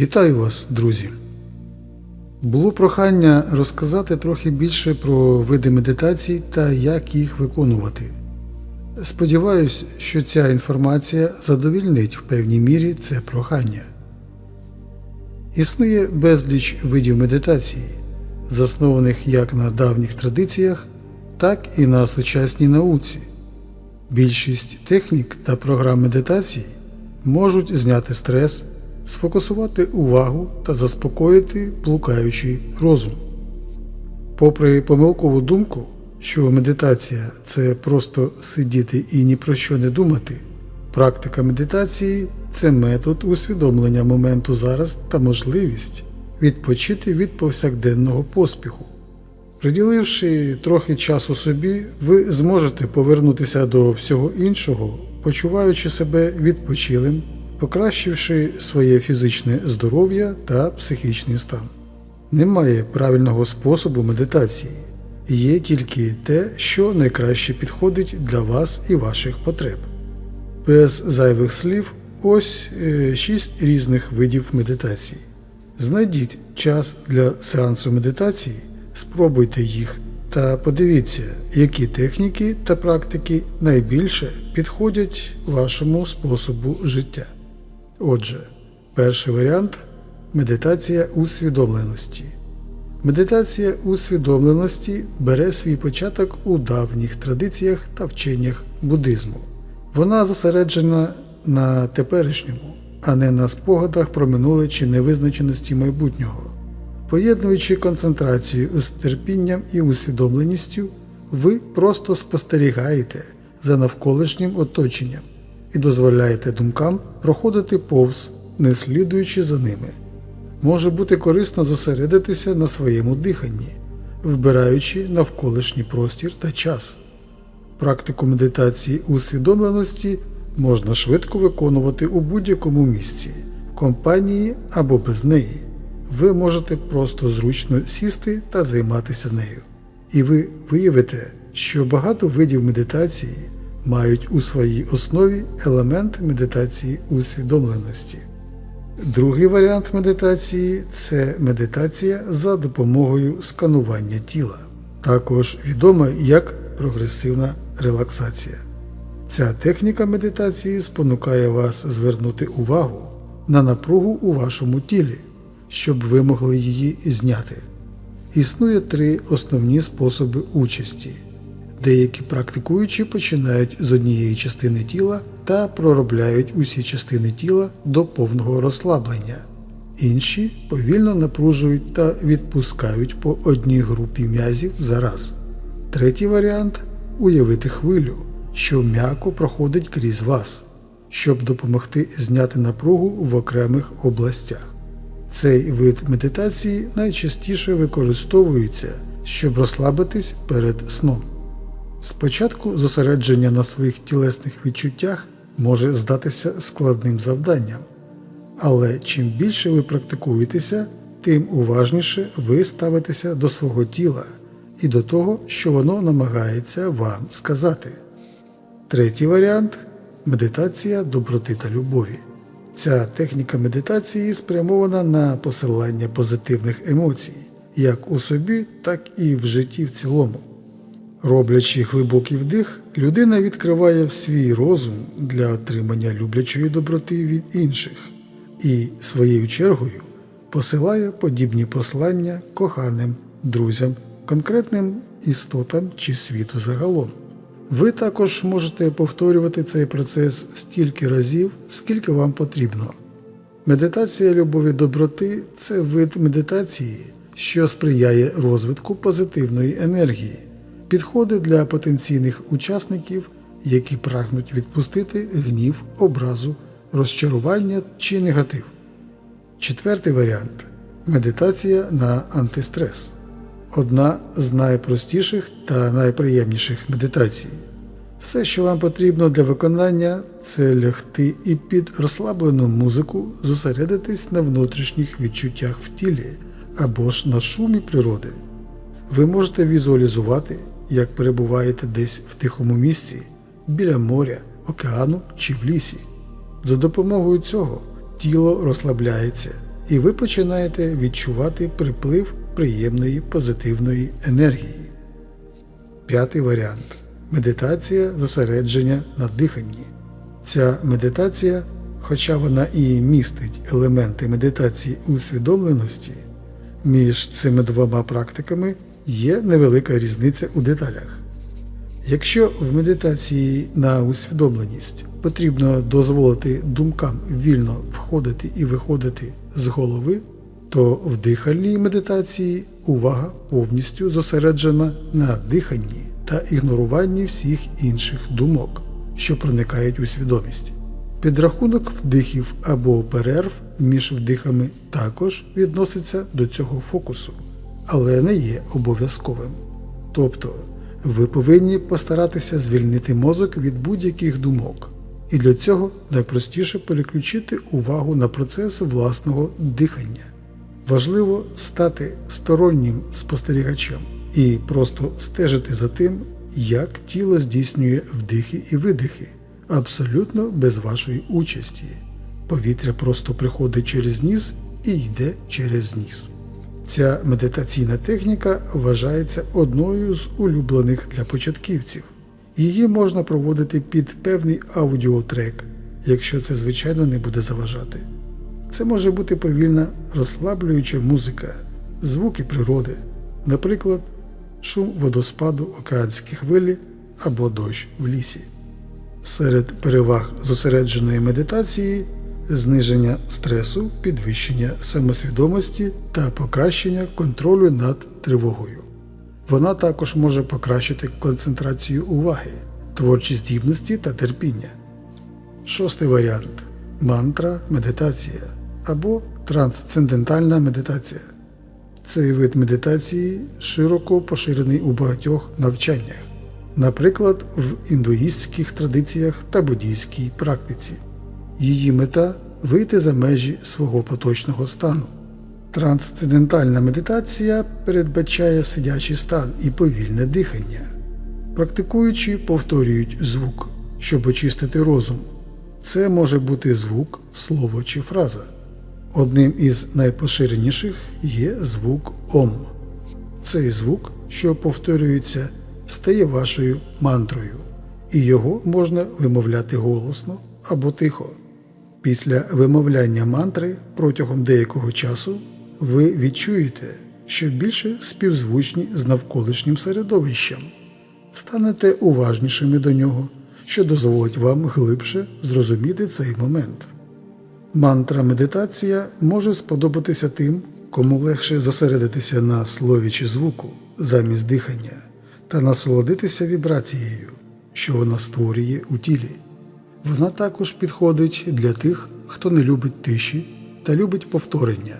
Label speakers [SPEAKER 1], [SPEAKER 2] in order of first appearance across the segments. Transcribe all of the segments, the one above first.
[SPEAKER 1] Вітаю вас, друзі! Було прохання розказати трохи більше про види медитацій та як їх виконувати. Сподіваюсь, що ця інформація задовільнить в певній мірі це прохання. Існує безліч видів медитації, заснованих як на давніх традиціях, так і на сучасній науці. Більшість технік та програм медитації можуть зняти стрес, сфокусувати увагу та заспокоїти блукаючий розум. Попри помилкову думку, що медитація це просто сидіти і ні про що не думати, практика медитації це метод усвідомлення моменту зараз та можливість відпочити від повсякденного поспіху. Приділивши трохи часу собі, ви зможете повернутися до всього іншого, почуваючи себе відпочилим, покращивши своє фізичне здоров'я та психічний стан. Немає правильного способу медитації, є тільки те, що найкраще підходить для вас і ваших потреб. Без зайвих слів, ось е, шість різних видів медитації. Знайдіть час для сеансу медитації, спробуйте їх та подивіться, які техніки та практики найбільше підходять вашому способу життя. Отже, перший варіант медитація усвідомленості. Медитація усвідомленості бере свій початок у давніх традиціях та вченнях буддизму. Вона зосереджена на теперішньому, а не на спогадах про минуле чи невизначеності майбутнього. Поєднуючи концентрацію з терпінням і усвідомленістю, ви просто спостерігаєте за навколишнім оточенням і дозволяєте думкам проходити повз, не слідуючи за ними. Може бути корисно зосередитися на своєму диханні, вбираючи навколишній простір та час. Практику медитації усвідомленості можна швидко виконувати у будь-якому місці, компанії або без неї. Ви можете просто зручно сісти та займатися нею. І ви виявите, що багато видів медитації мають у своїй основі елемент медитації усвідомленості. Другий варіант медитації це медитація за допомогою сканування тіла, також відома як прогресивна релаксація. Ця техніка медитації спонукає вас звернути увагу на напругу у вашому тілі, щоб ви могли її зняти. Існує три основні способи участі. Деякі практикуючі починають з однієї частини тіла та проробляють усі частини тіла до повного розслаблення. Інші повільно напружують та відпускають по одній групі м'язів за раз. Третій варіант уявити хвилю, що м'яко проходить крізь вас, щоб допомогти зняти напругу в окремих областях. Цей вид медитації найчастіше використовується, щоб розслабитись перед сном. Спочатку зосередження на своїх тілесних відчуттях може здатися складним завданням, але чим більше ви практикуєтеся, тим уважніше ви ставитеся до свого тіла і до того, що воно намагається вам сказати. Третій варіант медитація доброти та любові. Ця техніка медитації спрямована на посилання позитивних емоцій, як у собі, так і в житті в цілому. Роблячи глибокий вдих, людина відкриває свій розум для отримання люблячої доброти від інших і своєю чергою посилає подібні послання коханим, друзям, конкретним істотам чи світу загалом. Ви також можете повторювати цей процес стільки разів, скільки вам потрібно. Медитація любові доброти це вид медитації, що сприяє розвитку позитивної енергії, підходить для потенційних учасників, які прагнуть відпустити гнів, образу, розчарування чи негатив. Четвертий варіант медитація на антистрес одна з найпростіших та найприємніших медитацій. Все, що вам потрібно для виконання, це лягти і під розслаблену музику зосередитись на внутрішніх відчуттях в тілі або ж на шумі природи. Ви можете візуалізувати, як перебуваєте десь в тихому місці, біля моря, океану чи в лісі. За допомогою цього тіло розслабляється і ви починаєте відчувати приплив приємної позитивної енергії. П'ятий варіант медитація зосередження на диханні. Ця медитація, хоча вона і містить елементи медитації усвідомленості, між цими двома практиками є невелика різниця у деталях. Якщо в медитації на усвідомленість потрібно дозволити думкам вільно входити і виходити з голови, то в дихальній медитації увага повністю зосереджена на диханні та ігноруванні всіх інших думок, що проникають у свідомість. Підрахунок вдихів або перерв між вдихами також відноситься до цього фокусу, але не є обов'язковим. Тобто ви повинні постаратися звільнити мозок від будь-яких думок, і для цього найпростіше переключити увагу на процес власного дихання. Важливо стати стороннім спостерігачем і просто стежити за тим, як тіло здійснює вдихи і видихи, абсолютно без вашої участі. Повітря просто приходить через ніс і йде через ніс. Ця медитаційна техніка вважається одною з улюблених для початківців. Її можна проводити під певний аудіотрек, якщо це, звичайно, не буде заважати. Це може бути повільна розслаблююча музика, звуки природи, наприклад, шум водоспаду океанські хвилі або дощ в лісі. Серед переваг зосередженої медитації зниження стресу, підвищення самосвідомості та покращення контролю над тривогою. Вона також може покращити концентрацію уваги, творчі здібності та терпіння. Шостий варіант мантра медитація або трансцендентальна медитація. Цей вид медитації широко поширений у багатьох навчаннях, наприклад, в індуїстських традиціях та буддійській практиці. Її мета вийти за межі свого поточного стану. Трансцендентальна медитація передбачає сидячий стан і повільне дихання. Практикуючи повторюють звук, щоб очистити розум. Це може бути звук, слово чи фраза. Одним із найпоширеніших є звук Ом. Цей звук, що повторюється, стає вашою мантрою, і його можна вимовляти голосно або тихо. Після вимовляння мантри протягом деякого часу ви відчуєте, що більше співзвучні з навколишнім середовищем, станете уважнішими до нього, що дозволить вам глибше зрозуміти цей момент. Мантра медитація може сподобатися тим, кому легше зосередитися на слові чи звуку замість дихання та насолодитися вібрацією, що вона створює у тілі. Вона також підходить для тих, хто не любить тиші та любить повторення.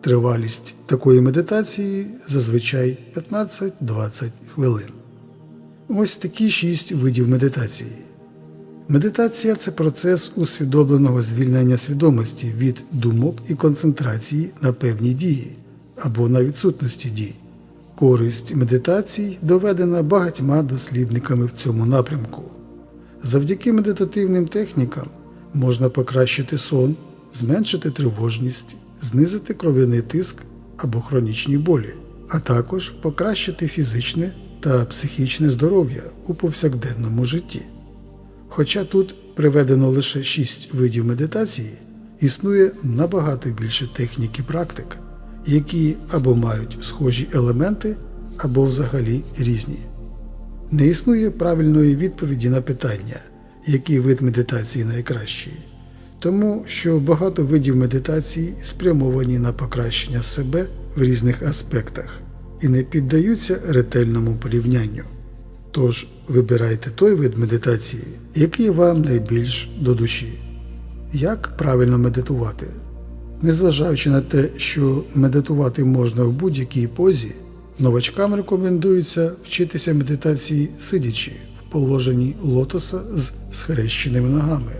[SPEAKER 1] Тривалість такої медитації зазвичай 15-20 хвилин. Ось такі шість видів медитації. Медитація це процес усвідомленого звільнення свідомості від думок і концентрації на певні дії або на відсутності дій. Користь медитацій доведена багатьма дослідниками в цьому напрямку. Завдяки медитативним технікам можна покращити сон, зменшити тривожність, знизити кров'яний тиск або хронічні болі, а також покращити фізичне та психічне здоров'я у повсякденному житті. Хоча тут приведено лише шість видів медитації, існує набагато більше технік і практик, які або мають схожі елементи, або взагалі різні. Не існує правильної відповіді на питання, який вид медитації найкращий, тому що багато видів медитації спрямовані на покращення себе в різних аспектах і не піддаються ретельному порівнянню. Тож вибирайте той вид медитації, який вам найбільш до душі. Як правильно медитувати? Незважаючи на те, що медитувати можна в будь-якій позі, новачкам рекомендується вчитися медитації сидячи в положенні лотоса з схрещеними ногами.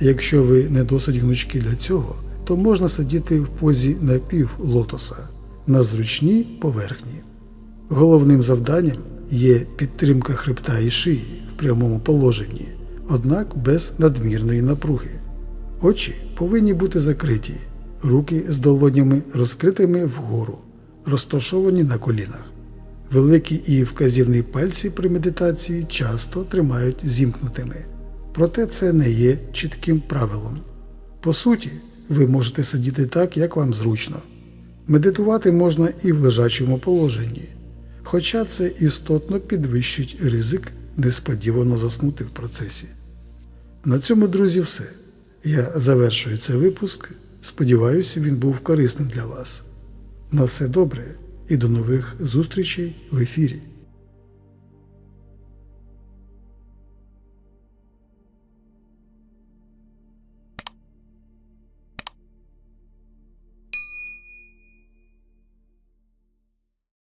[SPEAKER 1] Якщо ви не досить гнучкі для цього, то можна сидіти в позі напів лотоса на зручній поверхні. Головним завданням є підтримка хребта і шиї в прямому положенні, однак без надмірної напруги. Очі повинні бути закриті, руки з долонями розкритими вгору, розташовані на колінах. Великі і вказівні пальці при медитації часто тримають зімкнутими. Проте це не є чітким правилом. По суті, ви можете сидіти так, як вам зручно. Медитувати можна і в лежачому положенні, хоча це істотно підвищить ризик несподівано заснути в процесі. На цьому, друзі, все. Я завершую цей випуск. Сподіваюся, він був корисним для вас. На все добре і до нових зустрічей в ефірі.